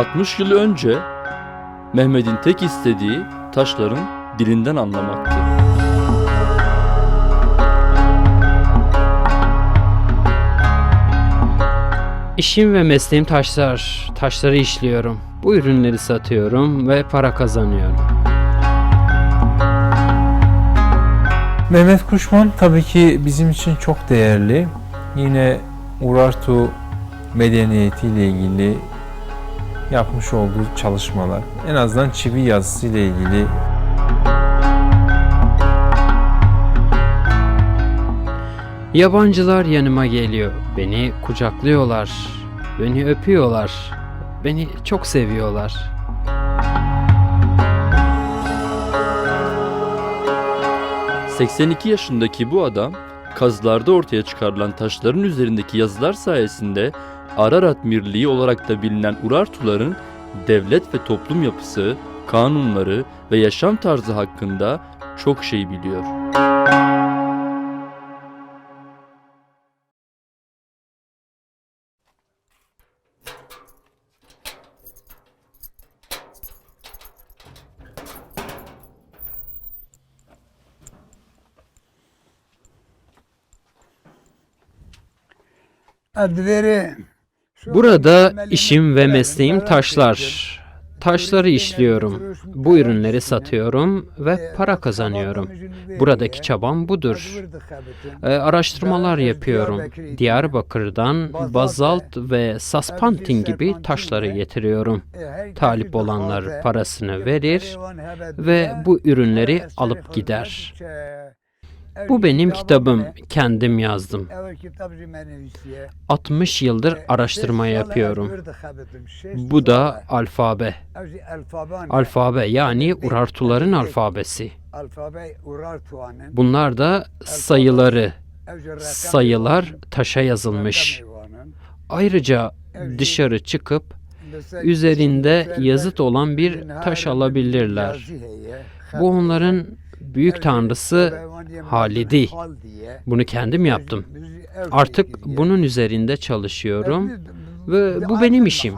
60 yıl önce Mehmet'in tek istediği taşların dilinden anlamaktı. İşim ve mesleğim taşlar. Taşları işliyorum. Bu ürünleri satıyorum ve para kazanıyorum. Mehmet Kuşman tabii ki bizim için çok değerli. Yine Urartu medeniyeti ile ilgili yapmış olduğu çalışmalar, en azından çivi yazısı ile ilgili Yabancılar yanıma geliyor. Beni kucaklıyorlar. Beni öpüyorlar. Beni çok seviyorlar. ...82 yaşındaki bu adam... ...kazılarda ortaya çıkarılan taşların üzerindeki yazılar sayesinde... ...Ararat Mirliği olarak da bilinen Urartuların... ...devlet ve toplum yapısı, kanunları ve yaşam tarzı hakkında... ...çok şey biliyor. Adveri Burada işim ve mesleğim taşlar. Taşları işliyorum. Bu ürünleri satıyorum ve para kazanıyorum. Buradaki çabam budur. Ee, araştırmalar yapıyorum. Diyarbakır'dan bazalt ve saspantin gibi taşları getiriyorum. Talip olanlar parasını verir ve bu ürünleri alıp gider. Bu benim kitabım. Kendim yazdım. 60 yıldır araştırma yapıyorum. Bu da alfabe. Alfabe yani Urartuların alfabesi. Bunlar da sayıları. Sayılar taşa yazılmış. Ayrıca dışarı çıkıp üzerinde yazıt olan bir taş alabilirler. Bu onların büyük tanrısı Halidi. Bunu kendim yaptım. Artık bunun üzerinde çalışıyorum ve bu benim işim.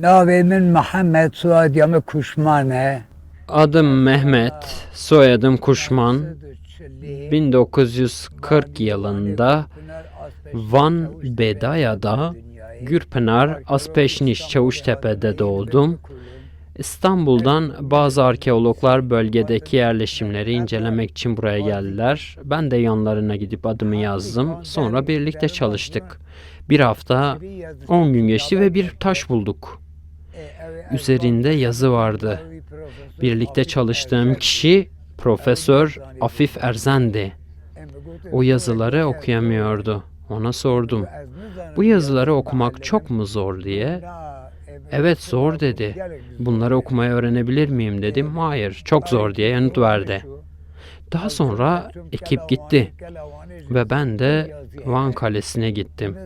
Navimin Muhammed Suadiyamı Kuşmane. Adım Mehmet, soyadım Kuşman. 1940 yılında Van Bedaya'da Gürpınar Aspeşniş Çavuştepe'de doğdum. İstanbul'dan bazı arkeologlar bölgedeki yerleşimleri incelemek için buraya geldiler. Ben de yanlarına gidip adımı yazdım. Sonra birlikte çalıştık. Bir hafta 10 gün geçti ve bir taş bulduk. Üzerinde yazı vardı. Birlikte çalıştığım kişi Profesör Afif Erzendi. O yazıları okuyamıyordu. Ona sordum. Bu yazıları okumak çok mu zor diye. Evet zor dedi. Bunları okumayı öğrenebilir miyim dedim. Hayır çok zor diye yanıt verdi. Daha sonra ekip gitti ve ben de Van Kalesi'ne gittim.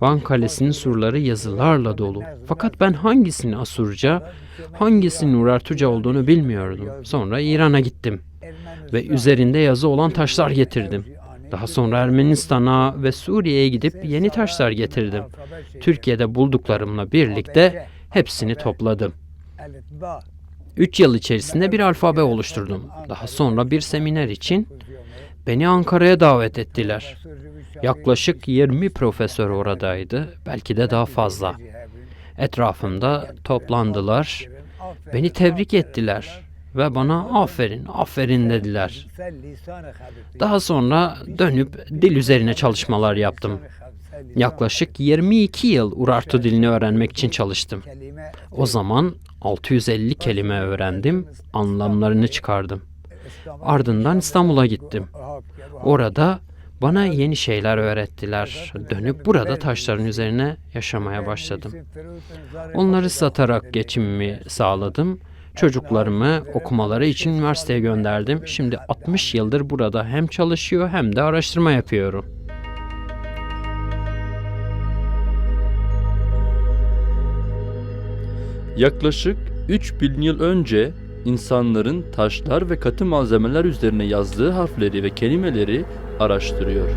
Van Kalesi'nin surları yazılarla dolu. Fakat ben hangisinin Asurca, hangisinin Urartuca olduğunu bilmiyordum. Sonra İran'a gittim ve üzerinde yazı olan taşlar getirdim. Daha sonra Ermenistan'a ve Suriye'ye gidip yeni taşlar getirdim. Türkiye'de bulduklarımla birlikte hepsini topladım. 3 yıl içerisinde bir alfabe oluşturdum. Daha sonra bir seminer için beni Ankara'ya davet ettiler. Yaklaşık 20 profesör oradaydı, belki de daha fazla. Etrafımda toplandılar, beni tebrik ettiler ve bana aferin, aferin dediler. Daha sonra dönüp dil üzerine çalışmalar yaptım. Yaklaşık 22 yıl Urartu dilini öğrenmek için çalıştım. O zaman 650 kelime öğrendim, anlamlarını çıkardım. Ardından İstanbul'a gittim. Orada bana yeni şeyler öğrettiler. Dönüp burada taşların üzerine yaşamaya başladım. Onları satarak geçimimi sağladım. Çocuklarımı okumaları için üniversiteye gönderdim. Şimdi 60 yıldır burada hem çalışıyor hem de araştırma yapıyorum. Yaklaşık 3000 yıl önce insanların taşlar ve katı malzemeler üzerine yazdığı harfleri ve kelimeleri araştırıyor.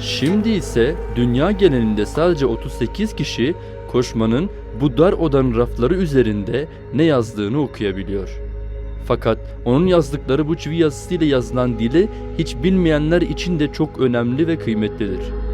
Şimdi ise dünya genelinde sadece 38 kişi koşmanın bu dar odanın rafları üzerinde ne yazdığını okuyabiliyor. Fakat onun yazdıkları bu çivi yazısıyla yazılan dili hiç bilmeyenler için de çok önemli ve kıymetlidir.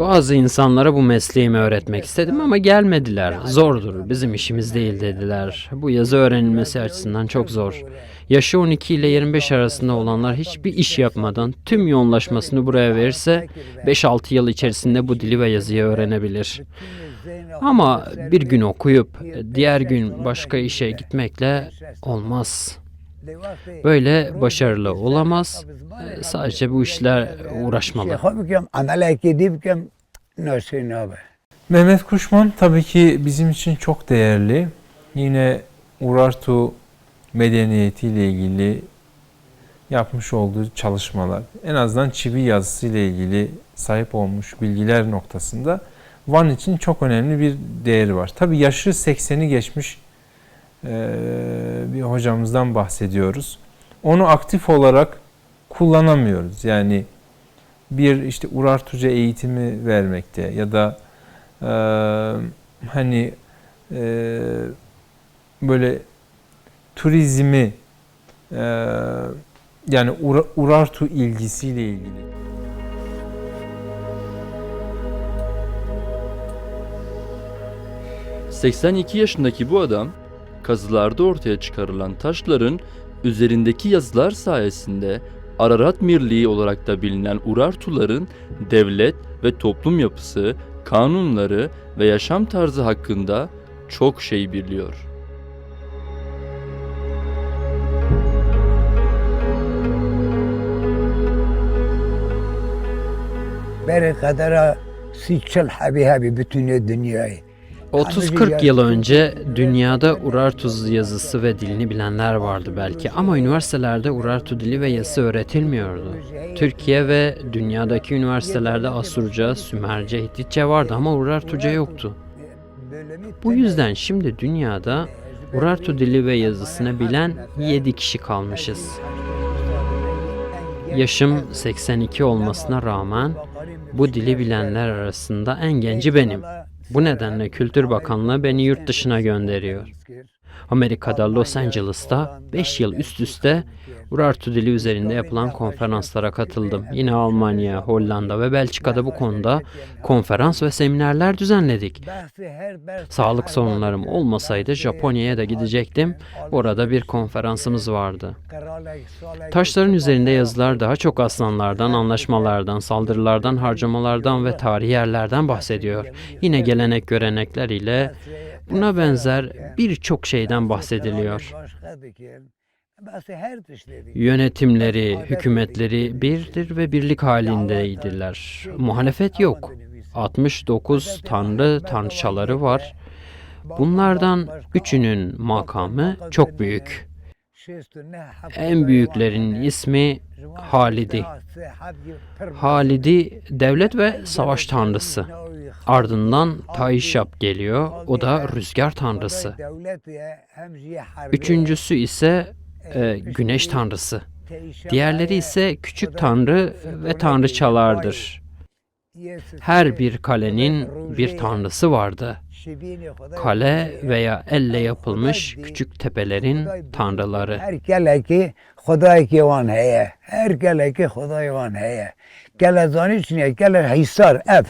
Bazı insanlara bu mesleğimi öğretmek istedim ama gelmediler. Zordur, bizim işimiz değil dediler. Bu yazı öğrenilmesi açısından çok zor. Yaşı 12 ile 25 arasında olanlar hiçbir iş yapmadan tüm yoğunlaşmasını buraya verirse 5-6 yıl içerisinde bu dili ve yazıyı öğrenebilir. Ama bir gün okuyup diğer gün başka işe gitmekle olmaz. Böyle başarılı olamaz. Ee, sadece bu işler uğraşmalı. Mehmet Kuşman tabii ki bizim için çok değerli. Yine Urartu medeniyetiyle ilgili yapmış olduğu çalışmalar, en azından çivi yazısı ile ilgili sahip olmuş bilgiler noktasında Van için çok önemli bir değeri var. Tabi yaşı 80'i geçmiş bir hocamızdan bahsediyoruz. Onu aktif olarak kullanamıyoruz. Yani bir işte Urartuca eğitimi vermekte ya da eee, hani eee, böyle turizmi eee, yani Ura- Urartu ilgisiyle ilgili. Ee, 82 yaşındaki bu adam kazılarda ortaya çıkarılan taşların üzerindeki yazılar sayesinde Ararat Mirliği olarak da bilinen Urartuların devlet ve toplum yapısı, kanunları ve yaşam tarzı hakkında çok şey biliyor.'' beri kadara siçil habi habi bütün dünyayı. 30-40 yıl önce dünyada Urartu yazısı ve dilini bilenler vardı belki ama üniversitelerde Urartu dili ve yazısı öğretilmiyordu. Türkiye ve dünyadaki üniversitelerde Asurca, Sümerce, Hititçe vardı ama Urartuca yoktu. Bu yüzden şimdi dünyada Urartu dili ve yazısını bilen 7 kişi kalmışız. Yaşım 82 olmasına rağmen bu dili bilenler arasında en genci benim. Bu nedenle Kültür Bakanlığı beni yurt dışına gönderiyor. Amerika'da Los Angeles'ta 5 yıl üst üste Urartu dili üzerinde yapılan konferanslara katıldım. Yine Almanya, Hollanda ve Belçika'da bu konuda konferans ve seminerler düzenledik. Sağlık sorunlarım olmasaydı Japonya'ya da gidecektim. Orada bir konferansımız vardı. Taşların üzerinde yazılar daha çok aslanlardan, anlaşmalardan, saldırılardan, harcamalardan ve tarihi yerlerden bahsediyor. Yine gelenek görenekler ile buna benzer birçok şeyden bahsediliyor. Yönetimleri, hükümetleri birdir ve birlik halindeydiler. Muhalefet yok. 69 tanrı tanrıçaları var. Bunlardan üçünün makamı çok büyük. En büyüklerinin ismi Halidi. Halidi devlet ve savaş tanrısı. Ardından Taishab geliyor. O da rüzgar tanrısı. Üçüncüsü ise e, güneş tanrısı. Diğerleri ise küçük tanrı ve tanrıçalardır. Her bir kalenin bir tanrısı vardı. Kale veya elle yapılmış küçük tepelerin tanrıları. Her kale ki heye. Her kale ki heye. Kale zan için kale hisar ev.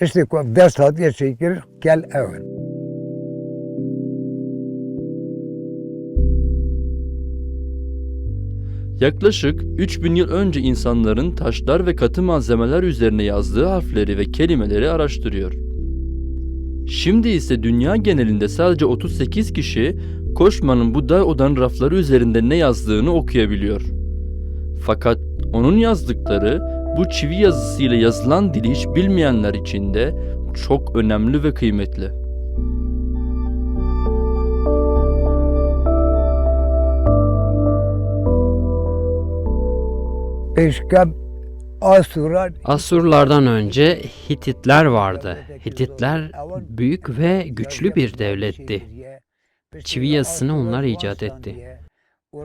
Este cuando das todavía si quieres que al evvel. Yaklaşık 3000 yıl önce insanların taşlar ve katı malzemeler üzerine yazdığı harfleri ve kelimeleri araştırıyor. Şimdi ise dünya genelinde sadece 38 kişi Koşman'ın bu dar odanın rafları üzerinde ne yazdığını okuyabiliyor. Fakat onun yazdıkları bu çivi yazısıyla yazılan dili hiç bilmeyenler için de çok önemli ve kıymetli. Peşkep Asura Asurlardan önce Hititler vardı. Hititler büyük ve güçlü bir devletti. Çivi yazısını onlar icat etti.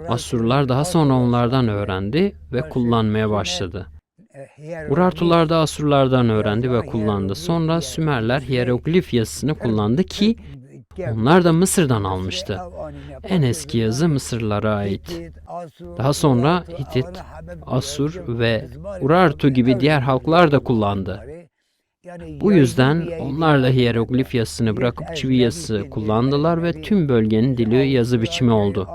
Asurlar daha sonra onlardan öğrendi ve kullanmaya başladı. Urartular da Asurlardan öğrendi ve kullandı. Sonra Sümerler hieroglif yazısını kullandı ki onlar da Mısır'dan almıştı. En eski yazı Mısırlara ait. Daha sonra Hitit, Asur ve Urartu gibi diğer halklar da kullandı. Bu yüzden onlar da hieroglif yazısını bırakıp çivi yazısı kullandılar ve tüm bölgenin dili yazı biçimi oldu.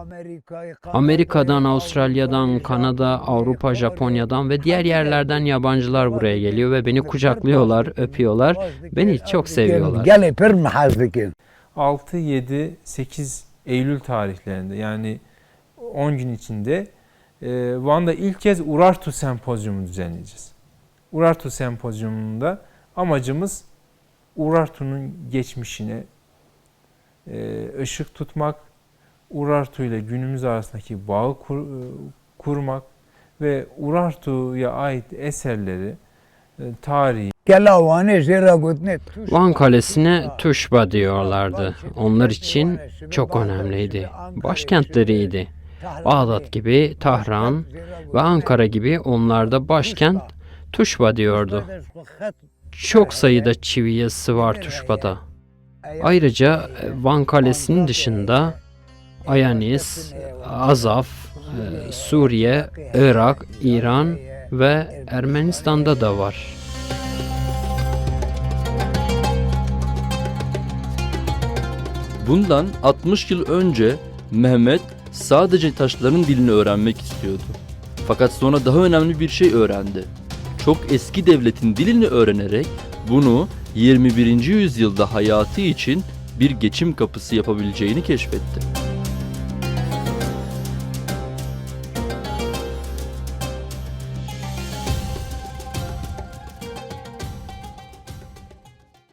Amerika'dan, Avustralya'dan, Kanada, Avrupa, Japonya'dan ve diğer yerlerden yabancılar buraya geliyor ve beni kucaklıyorlar, öpüyorlar. Beni çok seviyorlar. Gel pir mahazdikin. 6, 7, 8 Eylül tarihlerinde yani 10 gün içinde e, Van'da ilk kez Urartu Sempozyumu düzenleyeceğiz. Urartu Sempozyumunda amacımız Urartu'nun geçmişine e, ışık tutmak, Urartu ile günümüz arasındaki bağı kur- e, kurmak ve Urartu'ya ait eserleri, e, tarihi. Van Kalesi'ne Tuşba diyorlardı. Onlar için çok önemliydi. Başkentleriydi. Bağdat gibi, Tahran ve Ankara gibi onlarda başkent Tuşba diyordu. Çok sayıda çivi yazısı var Tuşba'da. Ayrıca e, Van Kalesi'nin dışında Ayanis, Azaf, e, Suriye, Irak, İran ve Ermenistan'da da var. Bundan 60 yıl önce Mehmet sadece taşların dilini öğrenmek istiyordu. Fakat sonra daha önemli bir şey öğrendi. Çok eski devletin dilini öğrenerek bunu 21. yüzyılda hayatı için bir geçim kapısı yapabileceğini keşfetti.